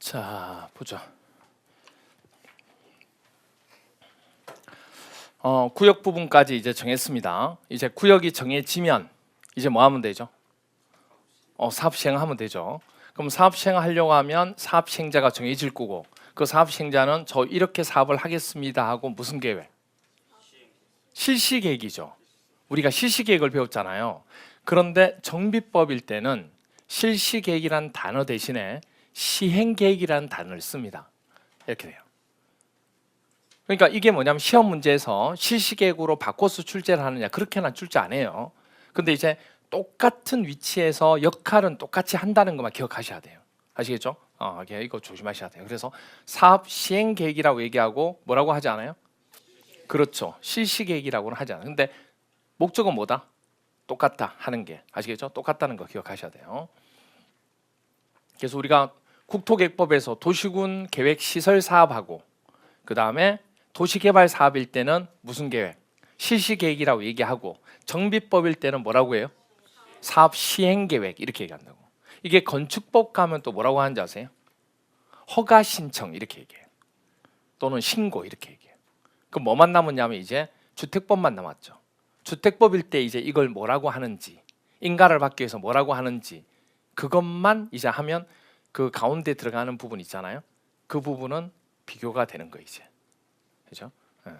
자 보자. 어, 구역 부분까지 이제 정했습니다. 이제 구역이 정해지면 이제 뭐 하면 되죠? 어, 사업 시행하면 되죠. 그럼 사업 시행하려고 하면 사업 시행자가 정해질 거고 그 사업 시행자는 저 이렇게 사업을 하겠습니다 하고 무슨 계획? 실시 계획이죠. 우리가 실시 계획을 배웠잖아요. 그런데 정비법일 때는 실시 계획이란 단어 대신에 시행 계획이라는 단어를 씁니다. 이렇게 돼요. 그러니까 이게 뭐냐면 시험 문제에서 실시 계획으로 바꿔서 출제를 하느냐 그렇게는 출제 안 해요. 근데 이제 똑같은 위치에서 역할은 똑같이 한다는 것만 기억하셔야 돼요. 아시겠죠? 어, 이거 조심하셔야 돼요. 그래서 사업 시행 계획이라고 얘기하고 뭐라고 하지 않아요? 그렇죠. 실시 계획이라고는 하지 않아요. 근데 목적은 뭐다? 똑같다 하는 게 아시겠죠? 똑같다는 거 기억하셔야 돼요. 그래서 우리가 국토계획법에서 도시군 계획 시설 사업하고 그 다음에 도시개발 사업일 때는 무슨 계획? 실시 계획이라고 얘기하고 정비법일 때는 뭐라고 해요? 사업 시행 계획 이렇게 얘기한다고. 이게 건축법 가면 또 뭐라고 하는지 아세요? 허가 신청 이렇게 얘기해요. 또는 신고 이렇게 얘기해요. 그럼 뭐만 남았냐면 이제 주택법만 남았죠. 주택법일 때 이제 이걸 뭐라고 하는지 인가를 받기 위해서 뭐라고 하는지 그것만 이제 하면 그 가운데 들어가는 부분 있잖아요. 그 부분은 비교가 되는 거 이제. 그죠? 예.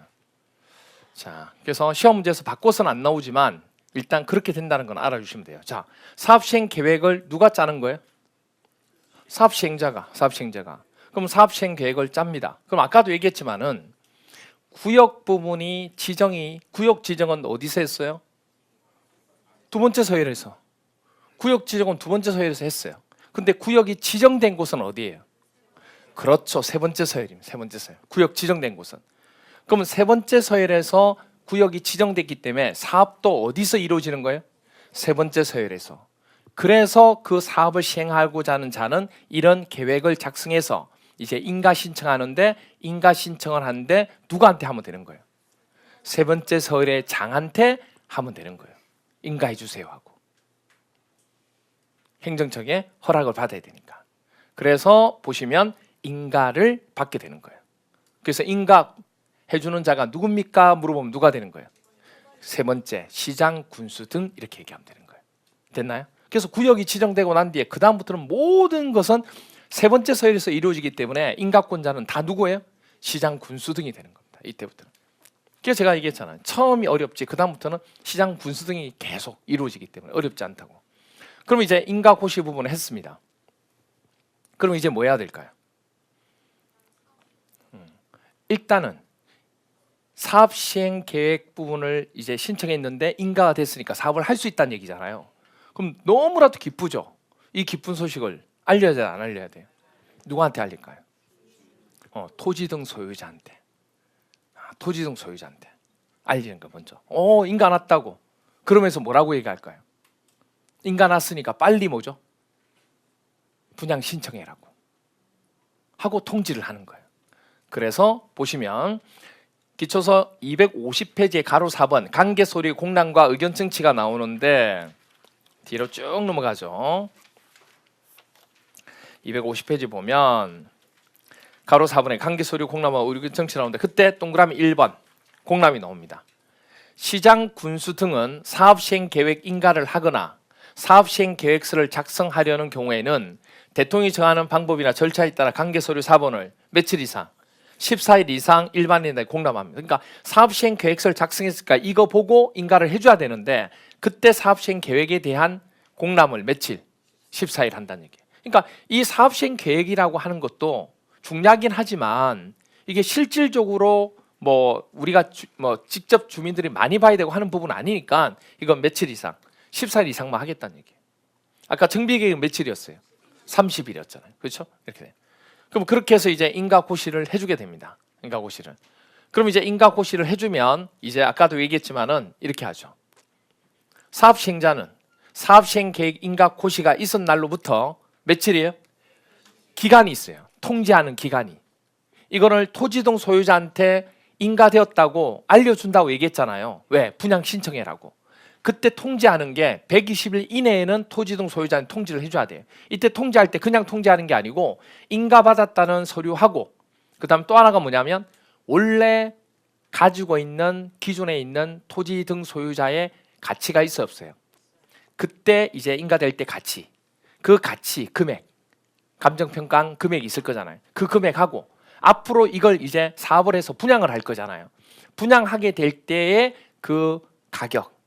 자, 그래서 시험 문제에서 바꿔서는 안 나오지만 일단 그렇게 된다는 건 알아주시면 돼요. 자, 사업 시행 계획을 누가 짜는 거예요? 사업 시행자가, 사업 시행자가. 그럼 사업 시행 계획을 짭니다. 그럼 아까도 얘기했지만은 구역 부분이 지정이 구역 지정은 어디서 했어요? 두 번째 서열에서. 구역 지정은 두 번째 서열에서 했어요. 근데 구역이 지정된 곳은 어디예요? 그렇죠. 세 번째 서열입니다. 세 번째 서열. 구역 지정된 곳은. 그러면 세 번째 서열에서 구역이 지정됐기 때문에 사업도 어디서 이루어지는 거예요? 세 번째 서열에서. 그래서 그 사업을 시행하고자 하는 자는 이런 계획을 작성해서 이제 인가 신청하는데 인가 신청을 하는데 누구한테 하면 되는 거예요? 세 번째 서열의 장한테 하면 되는 거예요. 인가해 주세요 하고. 행정청의 허락을 받아야 되니까. 그래서 보시면 인가를 받게 되는 거예요. 그래서 인가 해주는 자가 누굽니까? 물어보면 누가 되는 거예요? 세 번째 시장, 군수 등 이렇게 얘기하면 되는 거예요. 됐나요? 그래서 구역이 지정되고 난 뒤에 그 다음부터는 모든 것은 세 번째 서열에서 이루어지기 때문에 인가권자는 다 누구예요? 시장, 군수 등이 되는 겁니다. 이때부터는. 그래서 제가 얘기했잖아요. 처음이 어렵지 그 다음부터는 시장, 군수 등이 계속 이루어지기 때문에 어렵지 않다고. 그럼 이제 인가 고시 부분을 했습니다. 그럼 이제 뭐 해야 될까요? 음, 일단은 사업 시행 계획 부분을 이제 신청했는데 인가가 됐으니까 사업을 할 수 있다는 얘기잖아요. 그럼 너무나도 기쁘죠. 이 기쁜 소식을 알려야 돼, 안 알려야 돼요? 누구한테 알릴까요? 어, 토지 등 소유자한테. 아, 토지 등 소유자한테 알리는 거 먼저. 어, 인가 났다고. 그러면서 뭐라고 얘기할까요? 인가 났으니까 빨리 뭐죠? 분양 신청해라고 하고 통지를 하는 거예요. 그래서 보시면 기초서 250페이지의 가로 4번 관계 소리 공란과 의견 청취가 나오는데 뒤로 쭉 넘어가죠. 250페이지 보면 가로 4번에 관계 소리 공란과 의견 청취 나오는데 그때 동그라미 1번 공람이 나옵니다. 시장 군수 등은 사업 시행 계획 인가를 하거나 사업 시행 계획서를 작성하려는 경우에는 대통령이 정하는 방법이나 절차에 따라 관계 서류 4번을 며칠 이상 14일 이상 일반인에 공람합니다. 그러니까 사업 시행 계획서를 작성했으니까 이거 보고 인가를 해줘야 되는데 그때 사업 시행 계획에 대한 공람을 며칠 14일 한다는 얘기예요. 그러니까 이 사업 시행 계획이라고 하는 것도 중요하긴 하지만 이게 실질적으로 뭐 우리가 주, 뭐 직접 주민들이 많이 봐야 되고 하는 부분은 아니니까 이건 며칠 이상 14일 이상만 하겠다는 얘기예요. 아까 정비 계획은 며칠이었어요? 30일이었잖아요. 그렇죠? 이렇게 돼요. 그럼 그렇게 해서 이제 인가 고시를 해주게 됩니다. 인가 고시를. 그럼 이제 인가 고시를 해주면 이제 아까도 얘기했지만은 이렇게 하죠. 사업 시행자는 사업 시행 계획 인가 고시가 있은 날로부터 며칠이에요? 기간이 있어요. 통지하는 기간이. 이거를 토지동 소유자한테 인가되었다고 알려준다고 얘기했잖아요. 왜? 분양 신청해라고. 그때 통지하는 게 120일 이내에는 토지 등 소유자는 통지를 해줘야 돼요. 이때 통지할 때 그냥 통지하는 게 아니고 인가받았다는 서류하고 그 다음 또 하나가 뭐냐면 원래 가지고 있는 기존에 있는 토지 등 소유자의 가치가 있어 없어요. 그때 이제 인가될 때 가치, 그 가치 금액, 감정평가 금액이 있을 거잖아요. 그 금액하고 앞으로 이걸 이제 사업을 해서 분양을 할 거잖아요. 분양하게 될 때의 그 가격,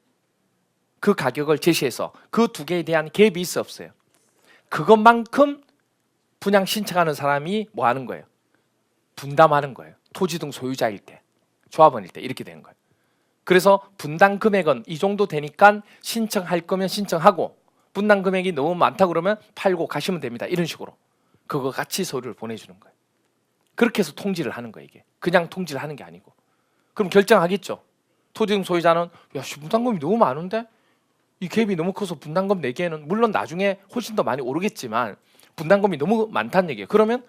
그 가격을 제시해서 그 두 개에 대한 갭이 있어 없어요. 그것만큼 분양 신청하는 사람이 뭐 하는 거예요? 분담하는 거예요. 토지 등 소유자일 때, 조합원일 때 이렇게 되는 거예요. 그래서 분담 금액은 이 정도 되니까 신청할 거면 신청하고 분담 금액이 너무 많다 그러면 팔고 가시면 됩니다. 이런 식으로 그거 같이 서류를 보내주는 거예요. 그렇게 해서 통지를 하는 거예요. 이게 그냥 통지를 하는 게 아니고 그럼 결정하겠죠. 토지 등 소유자는 야 씨, 분담금이 너무 많은데 이 갭이 너무 커서 분담금 내기에는 물론 나중에 훨씬 더 많이 오르겠지만 분담금이 너무 많다는 얘기예요. 그러면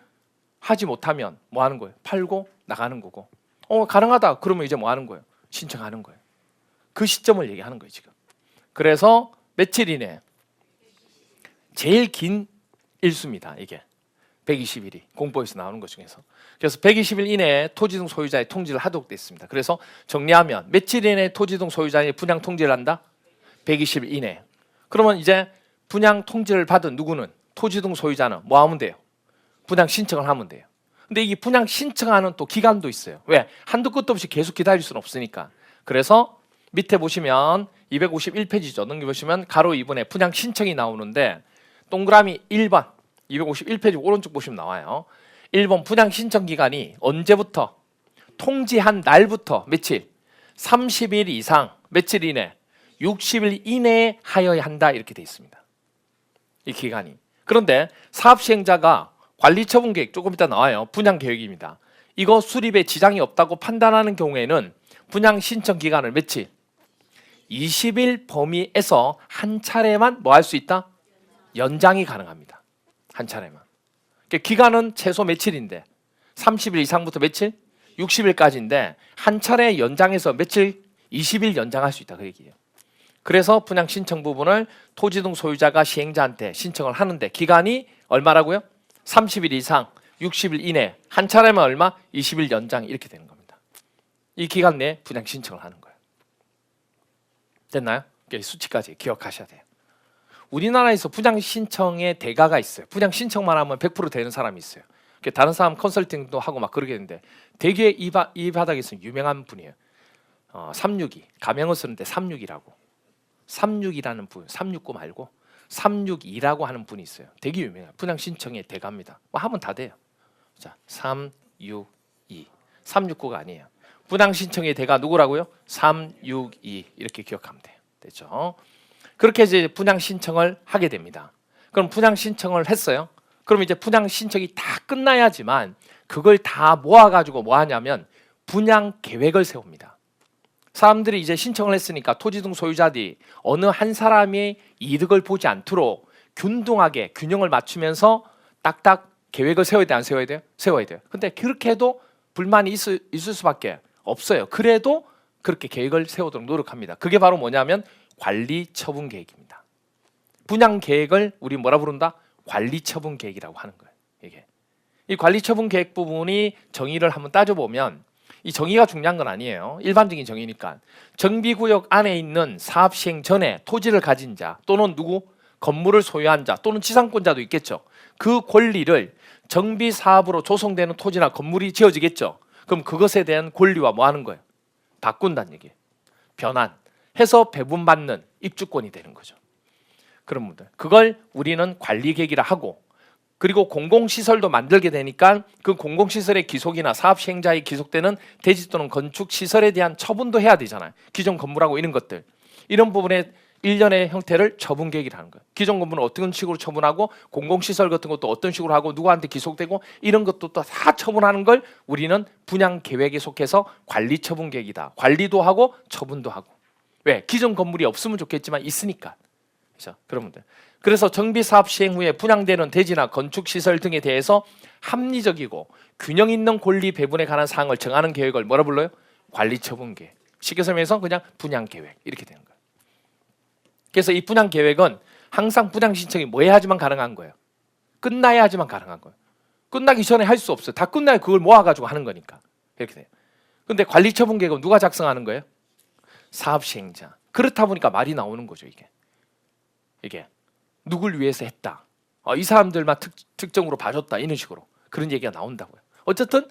하지 못하면 뭐 하는 거예요? 팔고 나가는 거고. 어 가능하다. 그러면 이제 뭐 하는 거예요? 신청하는 거예요. 그 시점을 얘기하는 거예요 지금. 그래서 며칠 이내 제일 긴 일수입니다. 이게 120일이 공보에서 나오는 것 중에서. 그래서 120일 이내에 토지 등 소유자의 통지를 하도록 돼 있습니다. 그래서 정리하면 며칠 이내에 토지 등 소유자의 분양 통지를 한다? 120일 이내. 그러면 이제 분양 통지를 받은 누구는 토지 등 소유자는 뭐 하면 돼요? 분양 신청을 하면 돼요. 근데 이 분양 신청하는 또 기간도 있어요. 왜? 한도 끝도 없이 계속 기다릴 수는 없으니까. 그래서 밑에 보시면 251페이지죠. 넘겨보시면 가로 2분에 분양 신청이 나오는데 동그라미 1번 251페이지 오른쪽 보시면 나와요. 1번 분양 신청 기간이 언제부터 통지한 날부터 며칠 30일 이상 며칠 이내 60일 이내에 하여야 한다 이렇게 돼 있습니다. 이 기간이. 그런데 사업 시행자가 관리 처분 계획 조금 이따 나와요. 분양 계획입니다. 이거 수립에 지장이 없다고 판단하는 경우에는 분양 신청 기간을 며칠 20일 범위에서 한 차례만 뭐 할 수 있다? 연장이 가능합니다. 한 차례만. 그러니까 기간은 최소 며칠인데 30일 이상부터 며칠? 60일까지인데 한 차례 연장해서 며칠? 20일 연장할 수 있다 그 얘기예요. 그래서 분양 신청 부분을 토지 등 소유자가 시행자한테 신청을 하는데 기간이 얼마라고요? 30일 이상 60일 이내 한 차례만 얼마? 20일 연장 이렇게 되는 겁니다. 이 기간 내에 분양 신청을 하는 거예요. 됐나요? 이 수치까지 기억하셔야 돼요. 우리나라에서 분양 신청의 대가가 있어요. 분양 신청만 하면 100% 되는 사람이 있어요. 다른 사람 컨설팅도 하고 막 그러겠는데 되게 이, 바, 이 바닥에서 유명한 분이에요. 어, 362 가명을 쓰는데 362라고 36이라는 분 369 말고 362라고 하는 분이 있어요. 되게 유명해요. 분양 신청의 대가입니다. 뭐 하면 다 돼요. 자, 362 369가 아니에요. 분양 신청의 대가 누구라고요? 362 이렇게 기억하면 돼요. 됐죠? 그렇게 이제 분양 신청을 하게 됩니다. 그럼 분양 신청을 했어요. 그럼 이제 분양 신청이 다 끝나야지만 그걸 다 모아 가지고 뭐 하냐면 분양 계획을 세웁니다. 사람들이 이제 신청을 했으니까 토지 등 소유자들이 어느 한 사람의 이득을 보지 않도록 균등하게 균형을 맞추면서 딱딱 계획을 세워야 돼 안 세워야 돼요? 세워야 돼요. 근데 그렇게 해도 불만이 있을, 있을 수밖에 없어요. 그래도 그렇게 계획을 세우도록 노력합니다. 그게 바로 뭐냐면 관리 처분 계획입니다. 분양 계획을 우리 뭐라 부른다? 관리 처분 계획이라고 하는 거예요. 이게 이 관리 처분 계획 부분이 정의를 한번 따져 보면 이 정의가 중요한 건 아니에요. 일반적인 정의니까 정비구역 안에 있는 사업 시행 전에 토지를 가진 자 또는 누구 건물을 소유한 자 또는 지상권자도 있겠죠. 그 권리를 정비 사업으로 조성되는 토지나 건물이 지어지겠죠. 그럼 그것에 대한 권리와 뭐 하는 거예요? 바꾼다는 얘기예요. 변환. 해서 배분받는 입주권이 되는 거죠. 그런 분들. 그걸 우리는 관리 계획이라 하고 그리고 공공시설도 만들게 되니까 그 공공시설의 기속이나 사업 시행자의 기속되는 대지 또는 건축 시설에 대한 처분도 해야 되잖아요. 기존 건물하고 이런 것들. 이런 부분에 일련의 형태를 처분 계획이라는 거예요. 기존 건물은 어떤 식으로 처분하고 공공시설 같은 것도 어떤 식으로 하고 누구한테 기속되고 이런 것도 또 다 처분하는 걸 우리는 분양 계획에 속해서 관리 처분 계획이다. 관리도 하고 처분도 하고. 왜? 기존 건물이 없으면 좋겠지만 있으니까. 그렇죠? 그런 분들. 그래서 정비 사업 시행 후에 분양되는 대지나 건축 시설 등에 대해서 합리적이고 균형 있는 권리 배분에 관한 사항을 정하는 계획을 뭐라 불러요? 관리 처분 계획. 쉽게 설명해서 그냥 분양 계획 이렇게 되는 거예요. 그래서 이 분양 계획은 항상 분양 신청이 뭐 해야지만 가능한 거예요. 끝나야지만 가능한 거예요. 끝나기 전에 할 수 없어요. 다 끝나야 그걸 모아가지고 하는 거니까 이렇게 돼요. 근데 관리 처분 계획은 누가 작성하는 거예요? 사업 시행자. 그렇다 보니까 말이 나오는 거죠 이게. 이게 누굴 위해서 했다. 어, 이 사람들만 특, 특정으로 봐줬다 이런 식으로 그런 얘기가 나온다고요. 어쨌든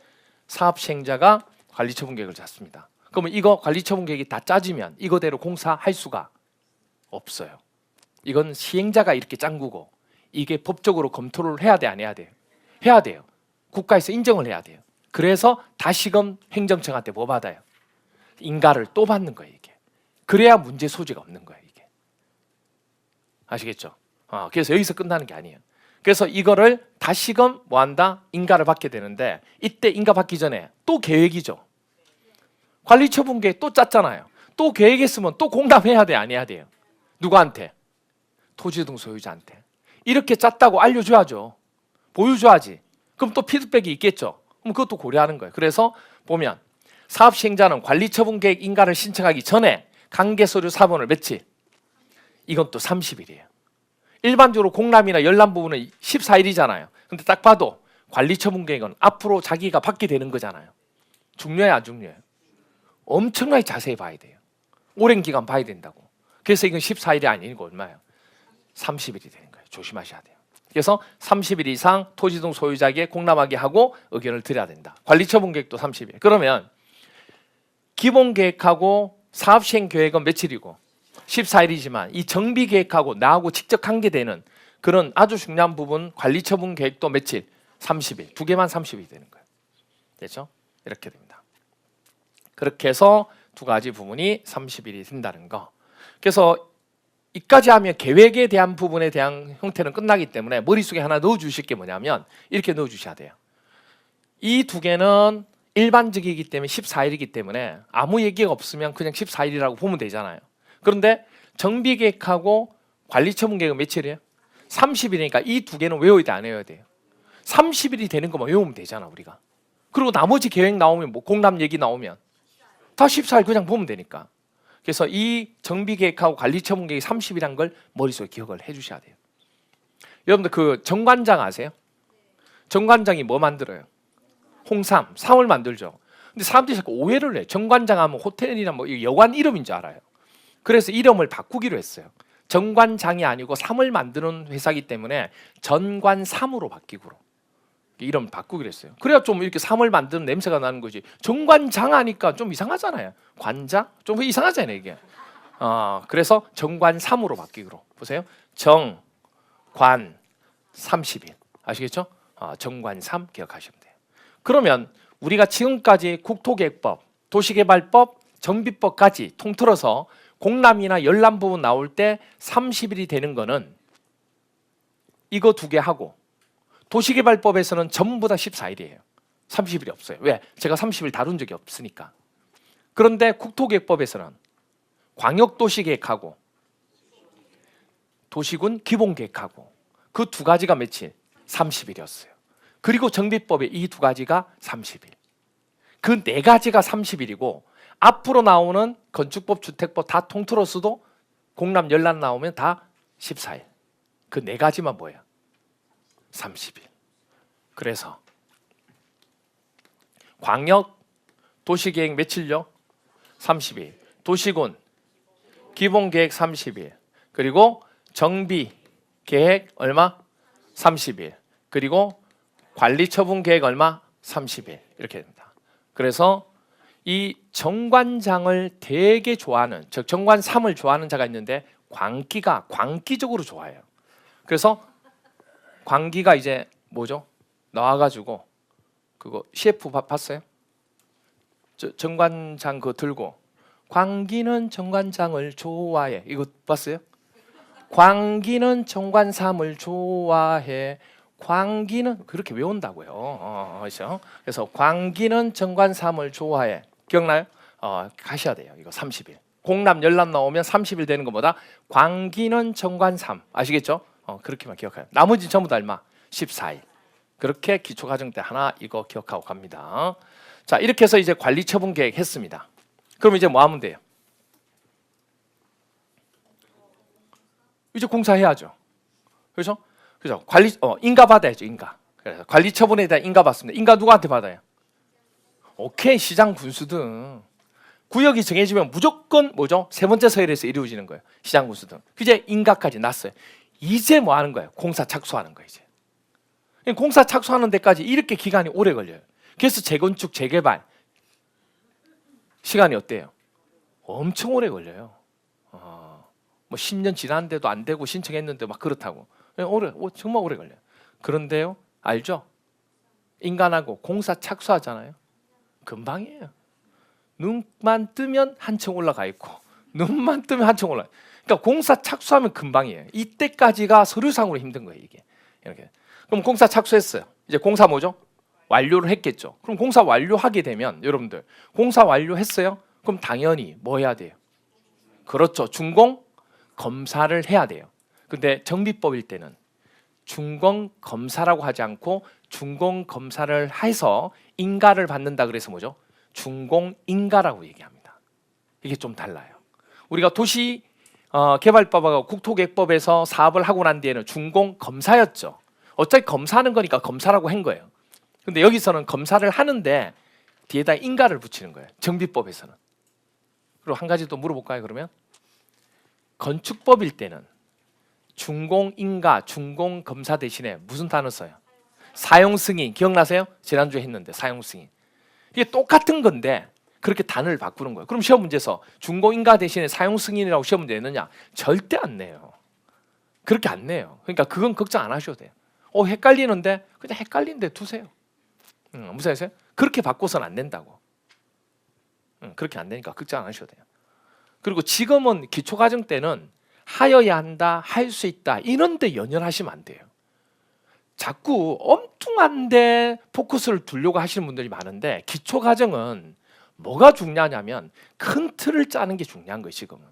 사업 시행자가 관리 처분 계획을 짰습니다. 그러면 이거 관리 처분 계획이 다 짜지면 이거대로 공사할 수가 없어요. 이건 시행자가 이렇게 짠 거고 이게 법적으로 검토를 해야 돼 안 해야 돼요? 해야 돼요. 국가에서 인정을 해야 돼요. 그래서 다시금 행정청한테 뭐 받아요? 인가를 또 받는 거예요 이게. 그래야 문제 소지가 없는 거예요. 아시겠죠? 어, 그래서 여기서 끝나는 게 아니에요. 그래서 이거를 다시금 뭐 한다? 인가를 받게 되는데 이때 인가 받기 전에 또 계획이죠. 관리 처분 계획 또 짰잖아요. 또 계획했으면 또 공감해야 돼, 안 해야 돼요? 누구한테? 토지등 소유자한테. 이렇게 짰다고 알려줘야죠. 보여줘야지. 그럼 또 피드백이 있겠죠. 그럼 그것도 고려하는 거예요. 그래서 보면 사업 시행자는 관리 처분 계획 인가를 신청하기 전에 관계 서류 사본을 며칠? 이건 또 30일이에요. 일반적으로 공람이나 열람 부분은 14일이잖아요. 근데 딱 봐도 관리 처분 계획은 앞으로 자기가 받게 되는 거잖아요. 중요해요, 안 중요해요? 엄청나게 자세히 봐야 돼요. 오랜 기간 봐야 된다고. 그래서 이건 14일이 아니고 얼마예요? 30일이 되는 거예요. 조심하셔야 돼요. 그래서 30일 이상 토지등 소유자에게 공람하게 하고 의견을 드려야 된다. 관리 처분 계획도 30일. 그러면 기본 계획하고 사업 시행 계획은 며칠이고 14일이지만 이 정비 계획하고 나하고 직접 관계되는 그런 아주 중요한 부분 관리 처분 계획도 며칠? 30일. 두 개만 30일이 되는 거예요. 됐죠? 이렇게 됩니다. 그렇게 해서 두 가지 부분이 30일이 된다는 거. 그래서 이까지 하면 계획에 대한 부분에 대한 형태는 끝나기 때문에 머릿속에 하나 넣어 주실 게 뭐냐면 이렇게 넣어 주셔야 돼요. 이 두 개는 일반적이기 때문에 14일이기 때문에 아무 얘기가 없으면 그냥 14일이라고 보면 되잖아요. 그런데 정비 계획하고 관리 처분 계획은 며칠이에요? 30일이니까 이 두 개는 외워야 돼, 안 외워야 돼요? 30일이 되는 것만 외우면 되잖아, 우리가. 그리고 나머지 계획 나오면 뭐 공람 얘기 나오면 다 14일 그냥 보면 되니까. 그래서 이 정비 계획하고 관리 처분 계획 30일한 걸 머릿속에 기억을 해 주셔야 돼요. 여러분들 그 정관장 아세요? 정관장이 뭐 만들어요? 홍삼, 삼을 만들죠. 근데 사람들이 자꾸 오해를 해. 정관장 하면 호텔이나 뭐 여관 이름인 줄 알아요. 그래서 이름을 바꾸기로 했어요. 정관장이 아니고 삼을 만드는 회사이기 때문에 전관삼으로 바뀌기로 이름 바꾸기로 했어요. 그래야 좀 이렇게 삼을 만드는 냄새가 나는 거지. 정관장 하니까 좀 이상하잖아요. 관장 좀 이상하잖아요 이게. 어, 그래서 정관삼으로 바뀌기로 보세요. 정관 30일 아시겠죠? 어, 정관삼 기억하시면 돼요. 그러면 우리가 지금까지 국토계획법, 도시개발법, 정비법까지 통틀어서 공람이나 열람 부분 나올 때 30일이 되는 거는 이거 두 개 하고 도시개발법에서는 전부 다 14일이에요. 30일이 없어요. 왜? 제가 30일 다룬 적이 없으니까. 그런데 국토계획법에서는 광역도시계획하고 도시군 기본계획하고 그 두 가지가 며칠? 30일이었어요. 그리고 정비법에 이 두 가지가 30일. 그 네 가지가 30일이고 앞으로 나오는 건축법, 주택법 다 통틀어서도 공람 열람 나오면 다 14일. 그 네 가지만 뭐예요? 30일. 그래서 광역 도시계획 며칠요? 30일. 도시군 기본계획 30일. 그리고 정비 계획 얼마? 30일. 그리고 관리 처분 계획 얼마? 30일. 이렇게 됩니다. 그래서 이 정관장을 되게 좋아하는 즉 정관 3을 좋아하는 자가 있는데 광기가 광기적으로 좋아해요. 그래서 광기가 이제 뭐죠? 나와가지고 그거 CF 봐- 봤어요? 저, 정관장 그거 들고 광기는 정관장을 좋아해 이거 봤어요? 광기는 정관삼을 좋아해 광기는 그렇게 외운다고요. 어, 그렇죠? 그래서 광기는 정관삼을 좋아해 기억나요? 어, 가셔야 돼요. 이거 30일. 공람 열람 나오면 30일 되는 것보다 광기는 정관삼 아시겠죠? 어, 그렇게만 기억해요. 나머지 전부 다 얼마? 14일. 그렇게 기초 과정 때 하나 이거 기억하고 갑니다. 자, 이렇게 해서 이제 관리 처분 계획 했습니다. 그럼 이제 뭐 하면 돼요? 이제 공사해야죠. 그렇죠? 그죠? 관리 어 인가 받아야죠, 인가. 그래서 관리 처분에 대한 인가 받습니다. 인가 누구한테 받아요? 오케이 시장 군수 등 구역이 정해지면 무조건 뭐죠? 세 번째 서열에서 이루어지는 거예요. 시장 군수 등. 이제 인가까지 났어요. 이제 뭐 하는 거예요? 공사 착수하는 거예요, 이제. 공사 착수하는 데까지 이렇게 기간이 오래 걸려요. 그래서 재건축, 재개발 시간이 어때요? 엄청 오래 걸려요. 어, 뭐 10년 지났는데도 안 되고 신청했는데 막 그렇다고. 예, 오래, 오, 정말 오래 걸려요. 그런데요, 알죠? 인간하고 공사 착수하잖아요. 금방이에요. 눈만 뜨면 한층 올라가 있고 눈만 뜨면 한층 올라. 그러니까 공사 착수하면 금방이에요. 이때까지가 서류상으로 힘든 거예요 이게. 이렇게. 그럼 공사 착수했어요. 이제 공사 뭐죠? 완료를 했겠죠. 그럼 공사 완료하게 되면 여러분들 공사 완료했어요? 그럼 당연히 뭐 해야 돼요? 그렇죠. 준공 검사를 해야 돼요. 근데 정비법일 때는 준공 검사라고 하지 않고 준공 검사를 해서 인가를 받는다 그래서 뭐죠? 준공 인가라고 얘기합니다. 이게 좀 달라요. 우리가 도시 어, 개발법하고 국토계획법에서 사업을 하고 난 뒤에는 준공 검사였죠. 어차피 검사하는 거니까 검사라고 한 거예요. 근데 여기서는 검사를 하는데 뒤에다 인가를 붙이는 거예요. 정비법에서는. 그리고 한 가지 또 물어볼까요? 그러면 건축법일 때는 준공 인가, 준공 검사 대신에 무슨 단어 써요? 사용 승인 기억나세요? 지난주에 했는데 사용 승인. 이게 똑같은 건데 그렇게 단어를 바꾸는 거예요. 그럼 시험 문제에서 준공 인가 대신에 사용 승인이라고 시험 문제 내느냐? 절대 안 내요. 그렇게 안 내요. 그러니까 그건 걱정 안 하셔도 돼요. 어 헷갈리는데 그냥 헷갈린데 두세요. 음, 무슨 말이세요? 그렇게 바꿔서는 안 된다고. 음, 그렇게 안 되니까 걱정 안 하셔도 돼요. 그리고 지금은 기초과정 때는 하여야 한다, 할 수 있다 이런데 연연하시면 안 돼요. 자꾸 엉뚱한데 포커스를 두려고 하시는 분들이 많은데 기초 과정은 뭐가 중요하냐면 큰 틀을 짜는 게 중요한 거예요 지금은.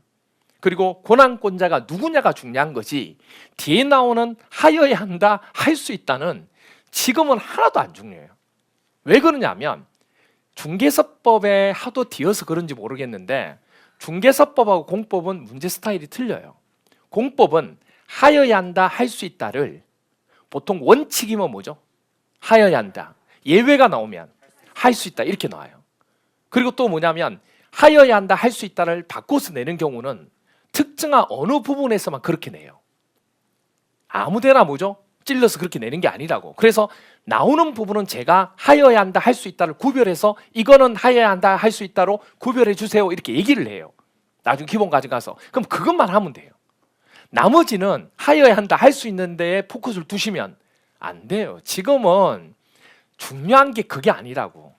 그리고 고난권자가 누구냐가 중요한 거지 뒤에 나오는 하여야 한다, 할 수 있다는 지금은 하나도 안 중요해요. 왜 그러냐면 중개사법에 하도 뒤어서 그런지 모르겠는데 중개사법하고 공법은 문제 스타일이 틀려요. 공법은 하여야 한다, 할 수 있다를 보통 원칙이면 뭐죠? 하여야 한다. 예외가 나오면 할 수 있다 이렇게 나와요. 그리고 또 뭐냐면 하여야 한다, 할 수 있다를 바꿔서 내는 경우는 특정한 어느 부분에서만 그렇게 내요. 아무데나 뭐죠? 찔러서 그렇게 내는 게 아니라고. 그래서 나오는 부분은 제가 하여야 한다, 할 수 있다를 구별해서 이거는 하여야 한다, 할 수 있다로 구별해 주세요. 이렇게 얘기를 해요. 나중 기본 가져가서. 그럼 그것만 하면 돼요. 나머지는 하여야 한다, 할 수 있는 데에 포커스를 두시면 안 돼요. 지금은 중요한 게 그게 아니라고.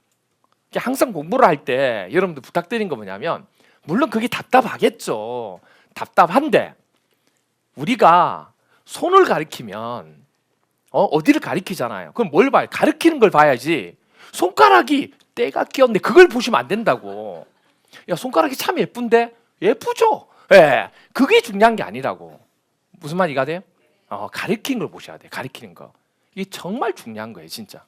항상 공부를 할 때 여러분들 부탁드린 거 뭐냐면 물론 그게 답답하겠죠. 답답한데 우리가 손을 가리키면 어, 어디를 가리키잖아요. 그럼 뭘 봐요? 가리키는 걸 봐야지. 손가락이 때가 끼었네. 그걸 보시면 안 된다고. 야, 손가락이 참 예쁜데? 예쁘죠? 예. 그게 중요한 게 아니라고. 무슨 말 이 가 돼요? 어, 가리키는 걸 보셔야 돼요. 가리키는 거. 이게 정말 중요한 거예요, 진짜.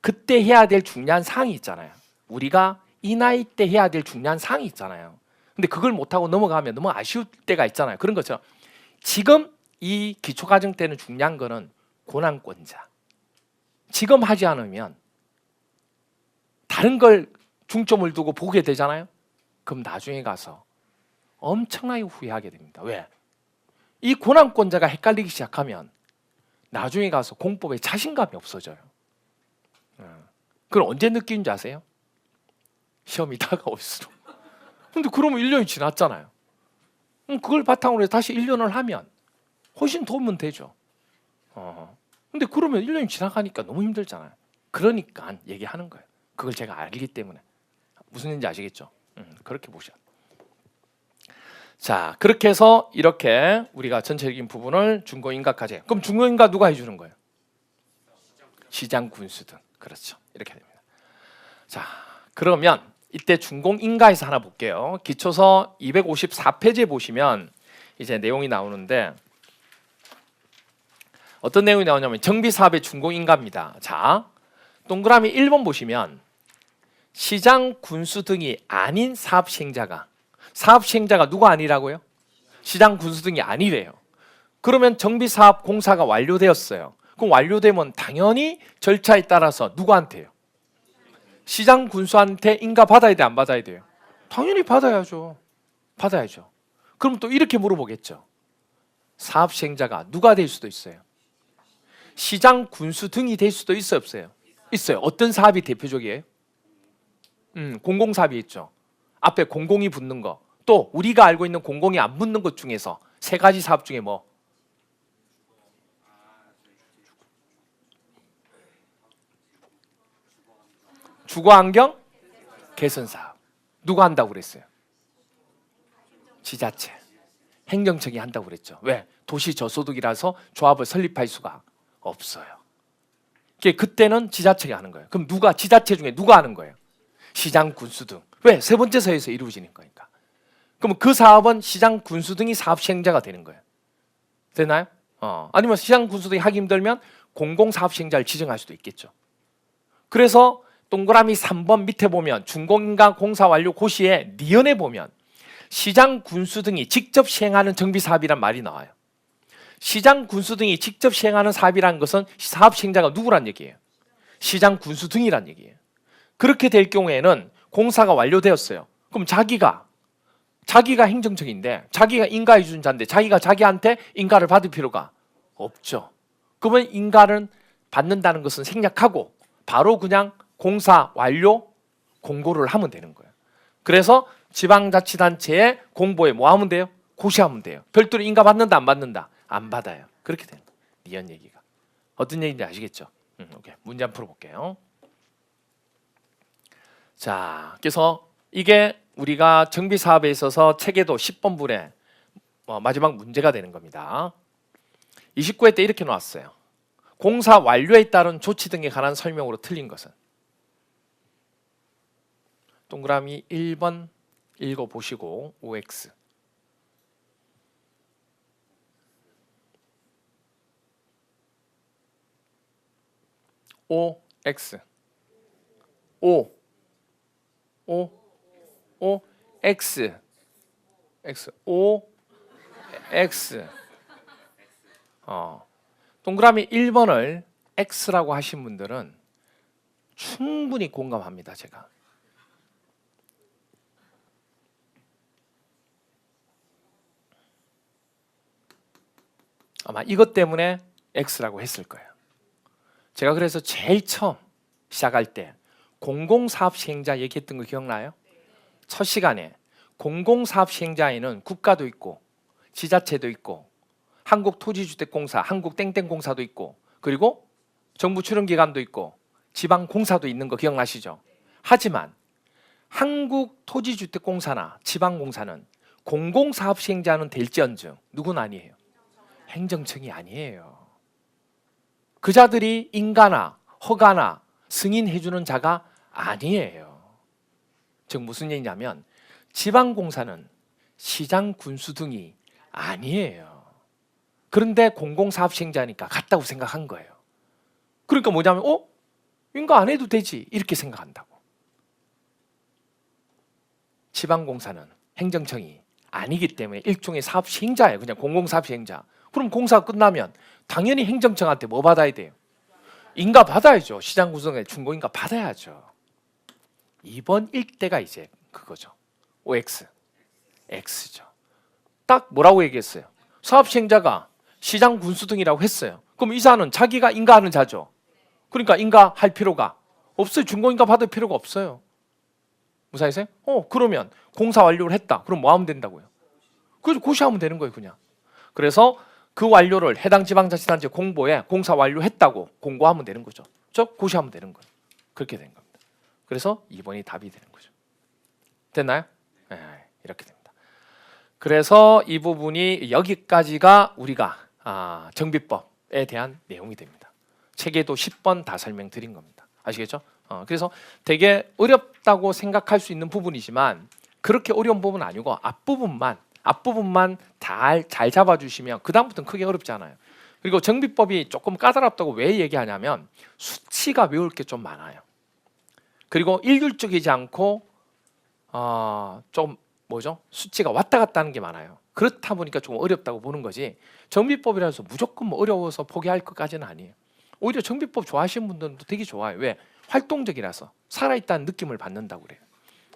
그때 해야 될 중요한 사항이 있잖아요. 우리가 이 나이 때 해야 될 중요한 사항이 있잖아요. 근데 그걸 못하고 넘어가면 너무 아쉬울 때가 있잖아요. 그런 거죠. 지금 이 기초과정 때는 중요한 거는 고난권자. 지금 하지 않으면 다른 걸 중점을 두고 보게 되잖아요. 그럼 나중에 가서 엄청나게 후회하게 됩니다. 왜? 이 고난권자가 헷갈리기 시작하면 나중에 가서 공법에 자신감이 없어져요. 예. 그걸 언제 느끼는지 아세요? 시험이 다가올수록. 근데 그러면 1년이 지났잖아요. 그걸 바탕으로 해서 다시 1년을 하면 훨씬 도움은 되죠. 어. 근데 그러면 1년이 지나가니까 너무 힘들잖아요. 그러니까 얘기하는 거예요. 그걸 제가 알기 때문에. 무슨 얘기인지 아시겠죠? 음, 그렇게 보셔. 자, 그렇게 해서 이렇게 우리가 전체적인 부분을 중고인가까지. 그럼 중고인가 누가 해주는 거예요? 시장 군수 등. 그렇죠. 이렇게 됩니다. 자, 그러면 이때 중공인가에서 하나 볼게요. 기초서 254페이지에 보시면 이제 내용이 나오는데 어떤 내용이 나오냐면 정비 사업의 준공인가입니다. 자, 동그라미 1번 보시면 시장 군수 등이 아닌 사업 시행자가 사업 시행자가 누가 아니라고요? 시장 군수 등이 아니래요. 그러면 정비 사업 공사가 완료되었어요. 그럼 완료되면 당연히 절차에 따라서 누구한테요? 시장 군수한테 인가 받아야 돼, 안 받아야 돼요? 당연히 받아야죠. 받아야죠. 그럼 또 이렇게 물어보겠죠. 사업 시행자가 누가 될 수도 있어요. 시장 군수 등이 될 수도 있어요, 없어요? 있어요. 어떤 사업이 대표적이에요? 음, 공공 사업이 있죠. 앞에 공공이 붙는 거. 또 우리가 알고 있는 공공이 안 붙는 것 중에서 세 가지 사업 중에 뭐? 주거 환경 개선 사업. 누가 한다고 그랬어요? 지자체. 행정청이 한다고 그랬죠. 왜? 도시 저소득이라서 조합을 설립할 수가 없어요. 이게 그때는 지자체가 하는 거예요. 그럼 누가 지자체 중에 누가 하는 거예요? 시장 군수 등. 왜? 세 번째 서에서 이루어지는 거니까. 그럼 그 사업은 시장 군수 등이 사업 시행자가 되는 거예요. 되나요? 어. 아니면 시장 군수 등이 하기 힘들면 공공 사업 시행자를 지정할 수도 있겠죠. 그래서 동그라미 3번 밑에 보면 준공인가 공사 완료 고시에 니은에 보면 시장 군수 등이 직접 시행하는 정비 사업이란 말이 나와요. 시장 군수 등이 직접 시행하는 사업이라는 것은 사업 시행자가 누구란 얘기예요? 시장 군수 등이란 얘기예요. 그렇게 될 경우에는 공사가 완료되었어요. 그럼 자기가 자기가 행정청인데 자기가 인가해 준 자인데 자기가 자기한테 인가를 받을 필요가 없죠. 그러면 인가를 받는다는 것은 생략하고 바로 그냥 공사 완료 공고를 하면 되는 거예요. 그래서 지방자치단체에 공보에 뭐 하면 돼요? 고시하면 돼요. 별도로 인가 받는다 안 받는다? 안 받아요. 그렇게 되는 거예요. 니은 얘기가. 어떤 얘기인지 아시겠죠? 음, 오케이. 문제 한번 풀어볼게요. 자, 그래서 이게 우리가 정비 사업에 있어서 체계도 10번 불에 어, 마지막 문제가 되는 겁니다. 29회 때 이렇게 나왔어요. 공사 완료에 따른 조치 등에 관한 설명으로 틀린 것은? 동그라미 1번 읽어 보시고 OX OX O O O X X O X 어 동그라미 1번을 X라고 하신 분들은 충분히 공감합니다, 제가. 아마 이것 때문에 X라고 했을 거예요. 제가 그래서 제일 처음 시작할 때 공공사업 시행자 얘기했던 거 기억나요? 첫 시간에 공공사업 시행자에는 국가도 있고 지자체도 있고 한국토지주택공사, 한국땡땡공사도 있고 그리고 정부 출연기관도 있고 지방공사도 있는 거 기억나시죠? 하지만 한국토지주택공사나 지방공사는 공공사업 시행자는 될지언정 누군 아니에요. 행정청이 아니에요. 그 자들이 인가나 허가나 승인해주는 자가 아니에요. 즉 무슨 얘기냐면 지방공사는 시장 군수 등이 아니에요. 그런데 공공사업 시행자니까 같다고 생각한 거예요. 그러니까 뭐냐면 어? 인가 안 해도 되지 이렇게 생각한다고. 지방공사는 행정청이 아니기 때문에 일종의 사업 시행자예요. 그냥 공공사업 시행자. 그럼 공사 끝나면 당연히 행정청한테 뭐 받아야 돼요? 인가 받아야죠. 시장 구성에 준공인가 받아야죠. 이번 일대가 이제 그거죠. OX, X죠. 딱 뭐라고 얘기했어요? 사업 시행자가 시장 군수 등이라고 했어요. 그럼 이사는 자기가 인가하는 자죠. 그러니까 인가할 필요가 없어요. 준공인가 받을 필요가 없어요. 무사히세요? 어 그러면 공사 완료를 했다. 그럼 뭐 하면 된다고요? 그래서 고시하면 되는 거예요, 그냥. 그래서 그 완료를 해당 지방자치단체 공보에 공사 완료했다고 공고하면 되는 거죠. 저 고시하면 되는 거예요. 그렇게 된 겁니다. 그래서 2번이 답이 되는 거죠. 됐나요? 네, 이렇게 됩니다. 그래서 이 부분이 여기까지가 우리가 아, 정비법에 대한 내용이 됩니다. 책에도 10번 다 설명드린 겁니다. 아시겠죠? 어, 그래서 되게 어렵다고 생각할 수 있는 부분이지만 그렇게 어려운 부분은 아니고 앞부분만 앞부분만 잘, 잘 잡아주시면 그 다음부터는 크게 어렵지 않아요. 그리고 정비법이 조금 까다롭다고 왜 얘기하냐면 수치가 외울 게 좀 많아요. 그리고 일률적이지 않고 어, 좀 뭐죠? 수치가 왔다 갔다 하는 게 많아요. 그렇다 보니까 좀 어렵다고 보는 거지. 정비법이라서 무조건 뭐 어려워서 포기할 것까지는 아니에요. 오히려 정비법 좋아하시는 분들도 되게 좋아요. 왜? 활동적이라서 살아있다는 느낌을 받는다고 그래요.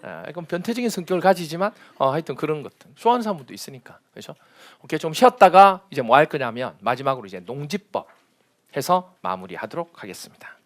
아, 이건 변태적인 성격을 가지지만 어, 하여튼 그런 것들 좋아하는 사람도 있으니까 그렇죠. 오케이 좀 쉬었다가 이제 뭐 할 거냐면 마지막으로 이제 농지법 해서 마무리하도록 하겠습니다.